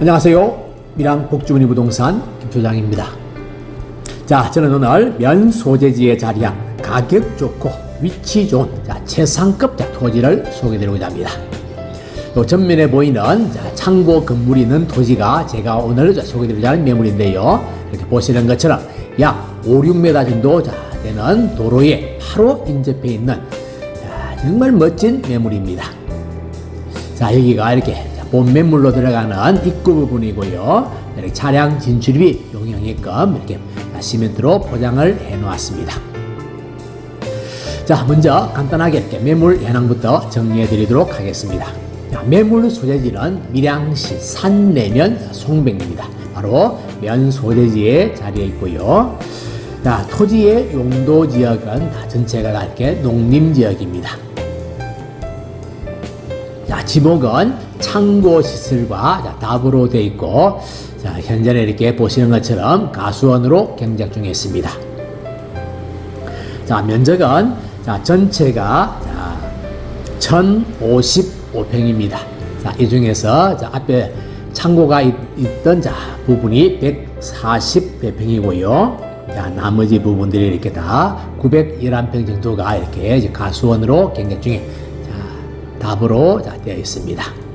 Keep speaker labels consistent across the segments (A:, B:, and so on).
A: 안녕하세요. 미랑 복주문이 부동산 김소장입니다. 자, 저는 오늘 면 소재지에 자리한 가격 좋고 위치 좋은 자, 최상급 자, 토지를 소개드리고자 합니다. 또 전면에 보이는 자, 창고 건물이 있는 토지가 제가 오늘 자, 소개드리고자 하는 매물인데요. 이렇게 보시는 것처럼 약 5, 6m 정도 자, 되는 도로에 바로 인접해 있는 자, 정말 멋진 매물입니다. 자, 여기가 이렇게 본 매물로 들어가는 입구 부분이고요. 이렇게 차량 진출입이 용이하게끔 이렇게 시멘트로 포장을 해 놓았습니다. 자, 먼저 간단하게 이렇게 매물 현황부터 정리해 드리도록 하겠습니다. 자, 매물 소재지는 밀양시 산내면 송백입니다. 바로 면 소재지에 자리해 있고요. 자, 토지의 용도 지역은 다 전체가 다 이렇게 농림 지역입니다. 자, 지목은 창고 시설과 자, 답으로 되어 있고, 자, 현재는 이렇게 보시는 것처럼 가수원으로 경작 중에 있습니다. 자, 면적은 자, 전체가 자, 1055평입니다. 자, 이 중에서 자, 앞에 창고가 있, 던 자, 부분이 140평이고요. 자, 나머지 부분들이 이렇게 다 911평 정도가 이렇게 가수원으로 경작 중에 자, 답으로 자, 되어 있습니다.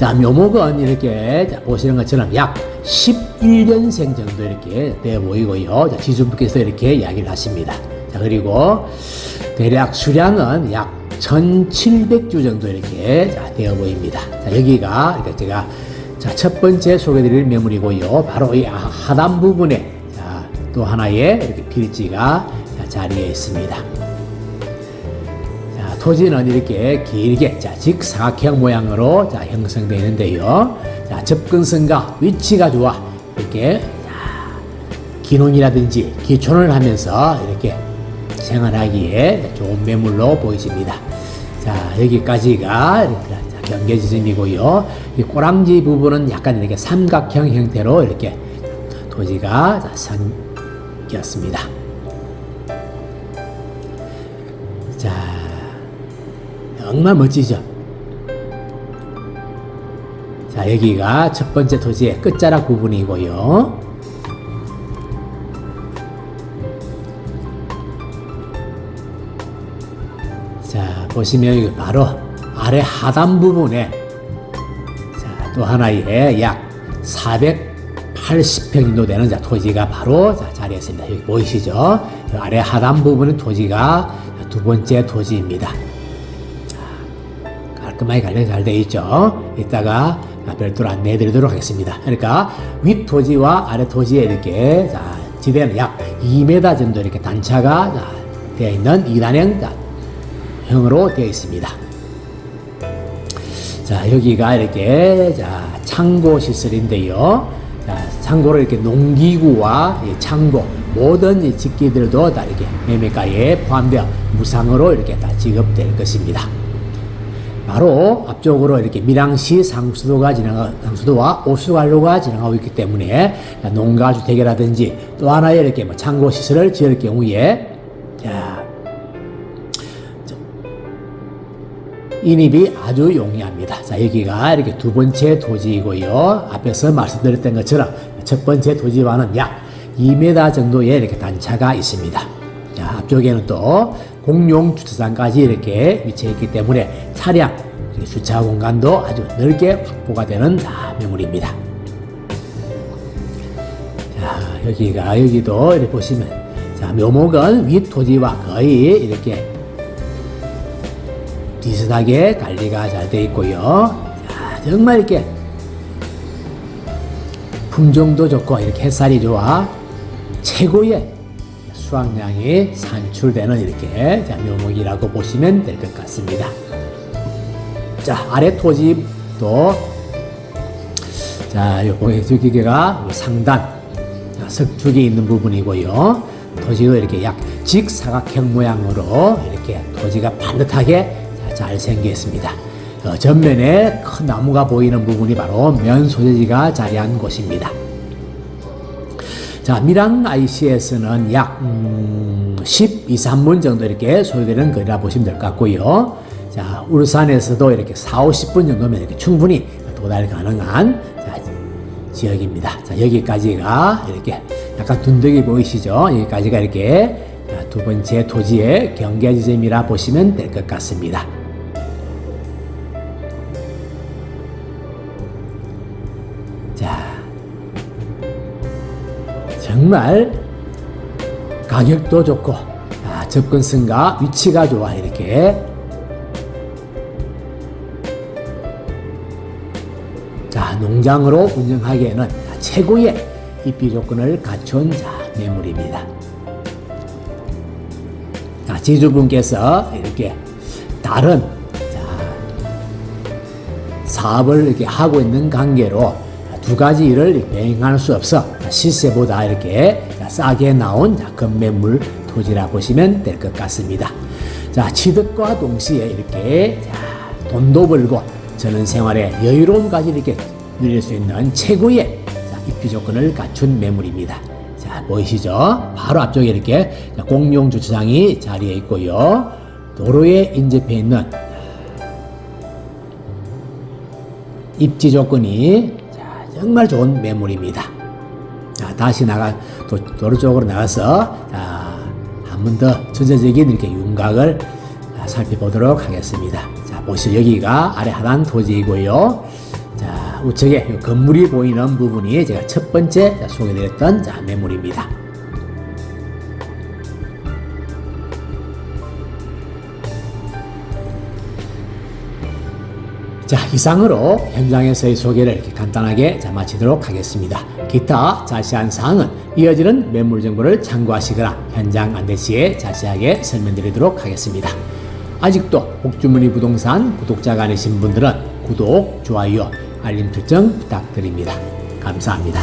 A: 자, 묘목은 이렇게 자, 보시는 것처럼 약 11년생 정도 이렇게 되어 보이고요. 자, 지주분께서 이렇게 이야기를 하십니다. 자, 그리고 대략 수량은 약 1700주 정도 이렇게 자, 되어 보입니다. 자, 여기가 이렇게 제가 자, 첫 번째 소개드릴 매물이고요. 바로 이 하단 부분에 자, 또 하나의 이렇게 필지가 자, 자리에 있습니다. 자, 토지는 이렇게 길게 자, 직사각형 모양으로 자, 형성되어 있는데요. 자, 접근성과 위치가 좋아 이렇게 자, 기농이라든지 기촌을 하면서 이렇게 생활하기에 좋은 매물로 보이십니다. 자, 여기까지가 경계 지점이고요. 이 꼬랑지 부분은 약간 이렇게 삼각형 형태로 이렇게 토지가 자, 생겼습니다. 자, 정말 멋지죠? 자, 여기가 첫 번째 토지의 끝자락 부분이고요. 자, 보시면 바로 아래 하단 부분에 자, 또 하나의 약 480평 정도 되는 자, 토지가 바로 자, 자리에 있습니다. 여기 보이시죠? 이 아래 하단 부분은 토지가 두 번째 토지입니다. 깔끔하게 관리 잘 되어 있죠. 이따가 별도로 안내해 드리도록 하겠습니다. 그러니까 윗 토지와 아래 토지에 이렇게 자, 지대는 약 2m 정도 이렇게 단차가 자, 되어 있는 2단형 자, 형으로 되어 있습니다. 자, 여기가 이렇게 자, 창고 시설인데요. 자, 창고로 이렇게 농기구와 이 창고 모든 이 직기들도 다 이렇게 매매가에 포함되어 무상으로 이렇게 다 지급될 것입니다. 바로 앞쪽으로 이렇게 밀양시 상수도가 지나가 상수도와 오수관로가 지나가고 있기 때문에 농가 주택이라든지 또 하나의 이렇게 뭐 창고 시설을 지을 경우에 자, 인입이 아주 용이합니다. 자, 여기가 이렇게 두 번째 토지이고요. 앞에서 말씀드렸던 것처럼 첫 번째 토지와는 약 2m 정도의 이렇게 단차가 있습니다. 자, 앞쪽에는 또 공용 주차장까지 이렇게 위치해 있기 때문에 차량 주차 공간도 아주 넓게 확보가 되는 자, 매물입니다. 자, 여기가 여기도 이렇게 보시면 자, 묘목은 윗 토지와 거의 이렇게 비슷하게 관리가 잘 되어 있고요. 자, 정말 이렇게 품종도 좋고 이렇게 햇살이 좋아 최고의 수확량이 산출되는 이렇게 자, 묘목이라고 보시면 될 것 같습니다. 자, 아래 토지도 자, 요거 저기가 상단 자, 석축이 있는 부분이고요. 토지도 이렇게 약 직사각형 모양으로 이렇게 토지가 반듯하게 잘 생겼습니다. 어, 전면에 큰 나무가 보이는 부분이 바로 면 소재지가 자리한 곳입니다. 자, 밀양 ICS는 약 음, 12, 3분 정도 이렇게 소요되는 거리라 보시면 될 것 같고요. 자, 울산에서도 이렇게 4, 50분 정도면 이렇게 충분히 도달 가능한 자, 지역입니다. 자, 여기까지가 이렇게 약간 둔덕이 보이시죠? 여기까지가 이렇게 자, 두 번째 토지의 경계 지점이라 보시면 될 것 같습니다. 정말 가격도 좋고 아, 접근성과 위치가 좋아 이렇게 자 농장으로 운영하기에는 최고의 입지 조건을 갖춘 자 매물입니다. 자 지주분께서 이렇게 다른 자 사업을 이렇게 하고 있는 관계로 두 가지 일을 병행할 수 없어 시세보다 이렇게 싸게 나온 자, 건매물 토지라 보시면 될 것 같습니다. 자, 취득과 동시에 이렇게 자, 돈도 벌고 저는 생활의 여유로움까지 이렇게 누릴 수 있는 최고의 자, 입지 조건을 갖춘 매물입니다. 자, 보이시죠? 바로 앞쪽에 이렇게 자, 공용 주차장이 자리에 있고요. 도로에 인접해 있는 입지 조건이 자, 정말 좋은 매물입니다. 자, 다시 나가 도, 도로 쪽으로 나가서 자, 한번 더 전체적인 이렇게 윤곽을 자, 살펴보도록 하겠습니다. 자, 보시죠. 여기가 아래 하단 토지이고요. 자, 우측에 이 건물이 보이는 부분이 제가 첫 번째 자, 소개드렸던 자, 매물입니다. 자, 이상으로 현장에서의 소개를 이렇게 간단하게 자, 마치도록 하겠습니다. 기타 자세한 사항은 이어지는 매물 정보를 참고하시거나 현장 안내 시에 자세하게 설명드리도록 하겠습니다. 아직도 복주머니 부동산 구독자가 아니신 분들은 구독, 좋아요, 알림 설정 부탁드립니다. 감사합니다.